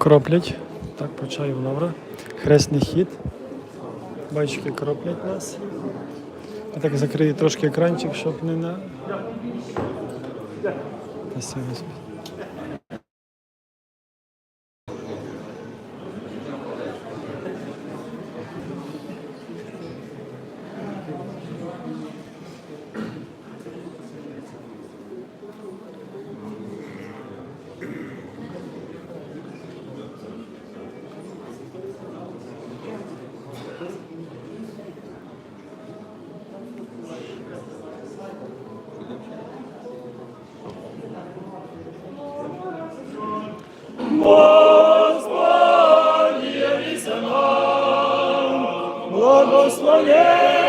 Кроплять. Так, по Лавра. Хресний хід. Бачки кроплять нас. Я так закрию трошки екранчик, щоб не на. Господи.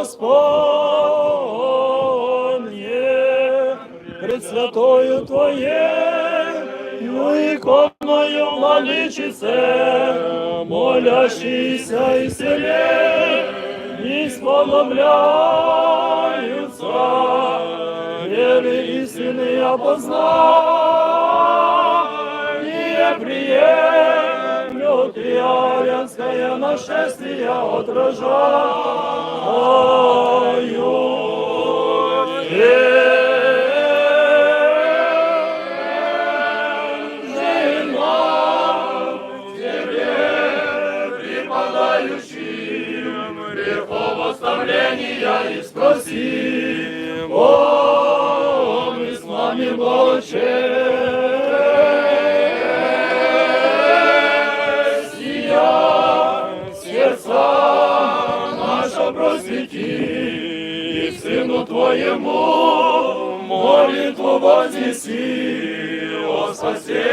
Господнє, пред святою Твоєю іконою владичице, молящийся і селе, і сподобляються, веры истины я познал, не приемлю триарянское нашествие отражаю. Припадающим греховоставления и спроси, о, мы с вами благочестия, сердца наша просвети, и Сыну Твоему молитву вознеси о спасении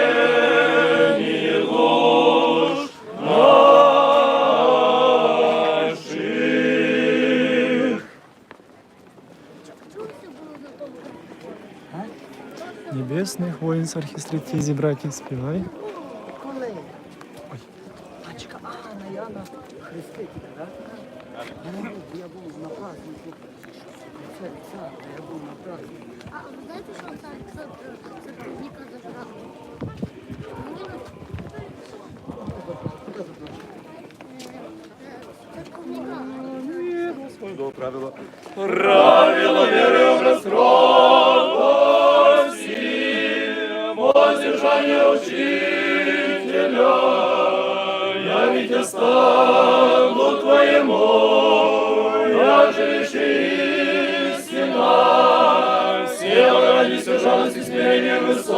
душ Небесних воїн з архістратії зібраті співай. Коли? Бачка, а, на Яна Хрестителя, так? Ну, я був на празднику. Це, це, я був на празднику. А ви знаєте, що там це, це клубніка зажрала? Це клубніка. Правило веры образ кротости, Воздержание учителя, я ведь остану твоему, я же лишь истина, все ради сержанности смирения высокая,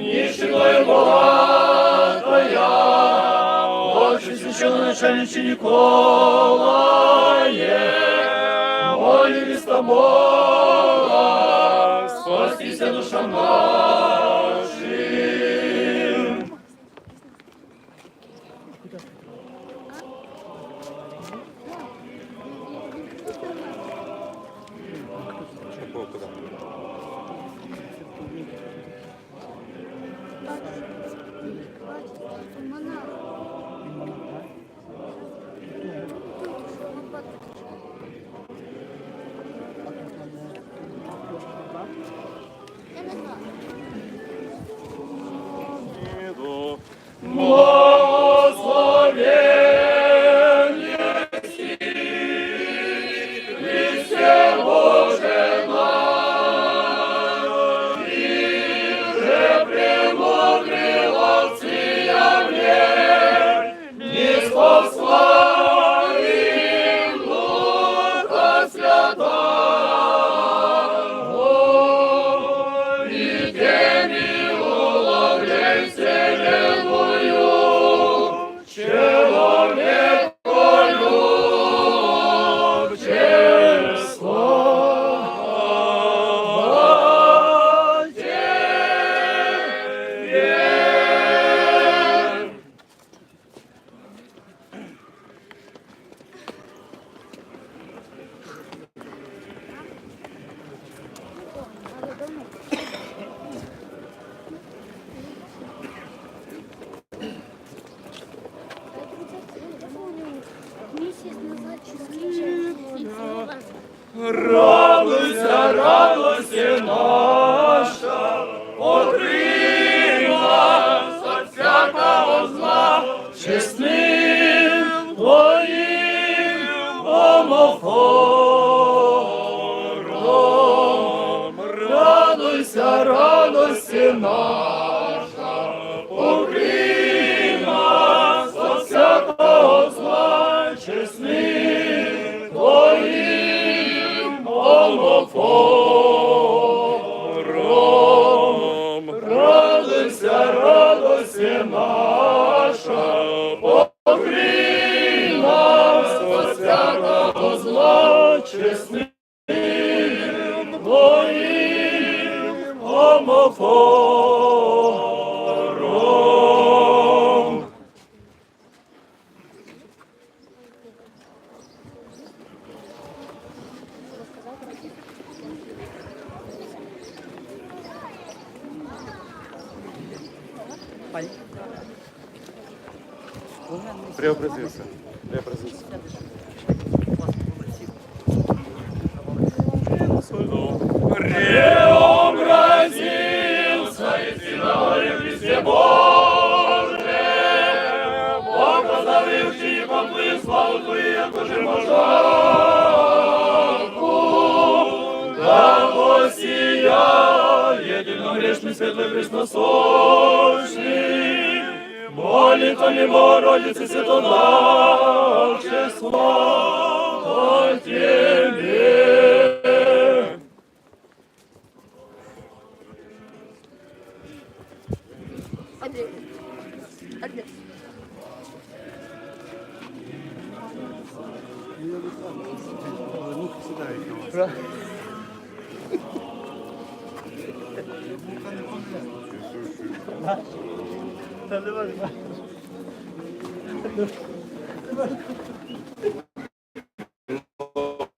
нищетою богатая, Отче священноначальниче Николае, молились тобой, спастися душам нашим. Бачите, монах. Благословение Радуйся, радуйся наша, нас от всякого зла, чесним Твоїм омофором. Радуйся, радуйся наша, Твоїм омофором. Паль. Преобразился. Преобразился. Преобразился восия, едино грешный, светлый, пресносущный, молитвами Богородицы Святодавче, слава Тебе. Андрей. Андрей. Tabii var.